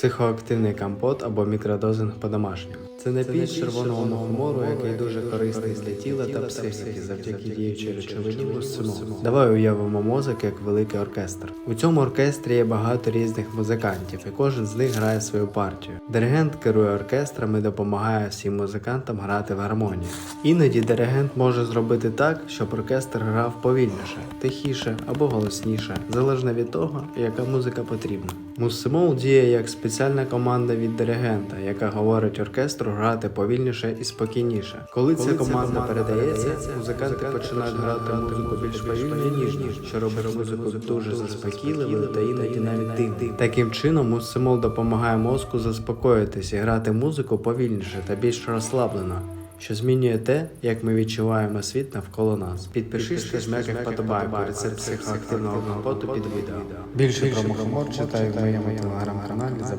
Психоактивний компот або мікродозинг по-домашньому. Це напій червоного мухомору, який дуже корисний для тіла та психіки завдяки діючій речовині мусцимолу. Давай уявимо мозок як великий оркестр. У цьому оркестрі є багато різних музикантів, і кожен з них грає свою партію. Диригент керує оркестром і допомагає всім музикантам грати в гармонію. Іноді диригент може зробити так, щоб оркестр грав повільніше, тихіше або голосніше, залежно від того, яка музика потрібна. Муссимол діє як спеціальна команда від диригента, яка говорить оркестру грати повільніше і спокійніше. Коли ця команда передається, музиканти починають грати музику більш повільно і ніжно, що робить музику дуже заспокійливою та іноді навіть дивною. Таким чином, муссимол допомагає мозку заспокоїтись і грати музику повільніше та більш розслаблено. Що змінює те, як ми відчуваємо світ навколо нас. Підпишись та жмякай вподобайку рецепт психоактивного компоту під відео. Більше про мухомор читай в моєму телеграм-каналі.